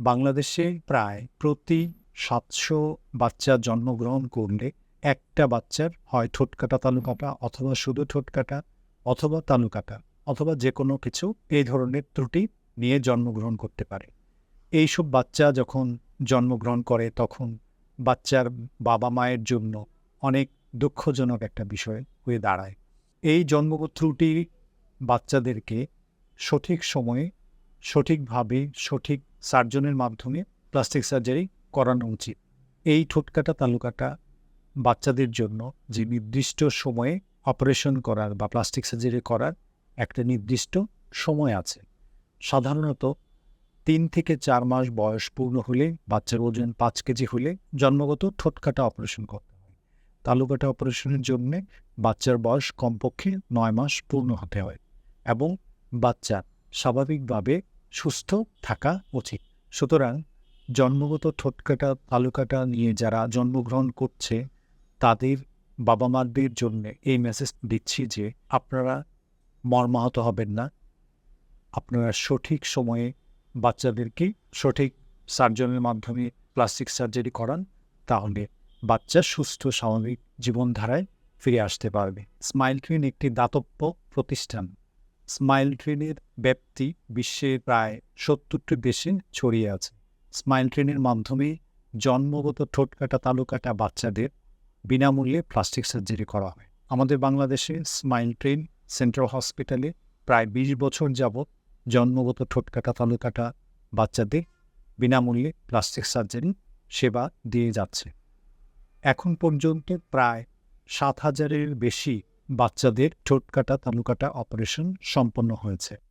বাংলাদেশে প্রায় প্রতি সাতশো বাচ্চা জন্মগ্রহণ করলে একটা বাচ্চার হয় ঠোঁটকাটা তালুকাটা অথবা শুধু ঠোঁটকাটা অথবা তালুকাটা অথবা যে কোনো কিছু এই ধরনের ত্রুটি নিয়ে জন্মগ্রহণ করতে পারে। এইসব বাচ্চা যখন জন্মগ্রহণ করে তখন বাচ্চার বাবা মায়ের জন্য অনেক দুঃখজনক একটা বিষয় হয়ে দাঁড়ায়। এই জন্মগত ত্রুটি বাচ্চাদেরকে সঠিক সময়ে সঠিকভাবে সঠিক সার্জনের মাধ্যমে প্লাস্টিক সার্জারি করানো উচিত। এই ঠোঁটকাটা তালুকাটা বাচ্চাদের জন্য যে নির্দিষ্ট সময়ে অপারেশন করার বা প্লাস্টিক সার্জারি করার একটা নির্দিষ্ট সময় আছে। সাধারণত তিন থেকে চার মাস বয়স পূর্ণ হলে বাচ্চার ওজন পাঁচ কেজি হলে জন্মগত ঠোঁটকাটা অপারেশন করতে হয়। তালুকাটা অপারেশনের জন্যে বাচ্চার বয়স কমপক্ষে নয় মাস পূর্ণ হতে হয় এবং বাচ্চার স্বাভাবিকভাবে সুস্থ থাকা উচিত। সুতরাং জন্মগত ঠোঁটকাটা তালুকাটা নিয়ে যারা জন্মগ্রহণ করছে, তাদের বাবা মাদের জন্য এই মেসেজ দিচ্ছি যে আপনারা মর্মাহত হবেন না। আপনারা সঠিক সময়ে বাচ্চাদেরকে সঠিক সার্জনের মাধ্যমে প্লাস্টিক সার্জারি করান, তাহলে বাচ্চা সুস্থ, স্বাভাবিক জীবনধারায় ফিরে আসতে পারবে। স্মাইল ট্রেন একটি দাতব্য প্রতিষ্ঠান। স্মাইল ট্রেনের ব্যাপ্তি বিশ্বের প্রায় সত্তরটি দেশে ছড়িয়ে আছে। স্মাইল ট্রেনের মাধ্যমে জন্মগত ঠোঁটকাটা তালুকাটা বাচ্চাদের বিনামূল্যে প্লাস্টিক সার্জারি করা হয়। আমাদের বাংলাদেশে স্মাইল ট্রেন সেন্ট্রাল হসপিটালে প্রায় বিশ বছর যাবৎ জন্মগত ঠোঁটকাটা তালুকাটা বাচ্চাদের বিনামূল্যে প্লাস্টিক সার্জারি সেবা দিয়ে যাচ্ছে। এখন পর্যন্ত প্রায় সাত হাজারের বেশি বাচ্চাদের ঠোঁট ঠোঁটকাটা তালুকাটা অপারেশন সম্পন্ন হয়েছে।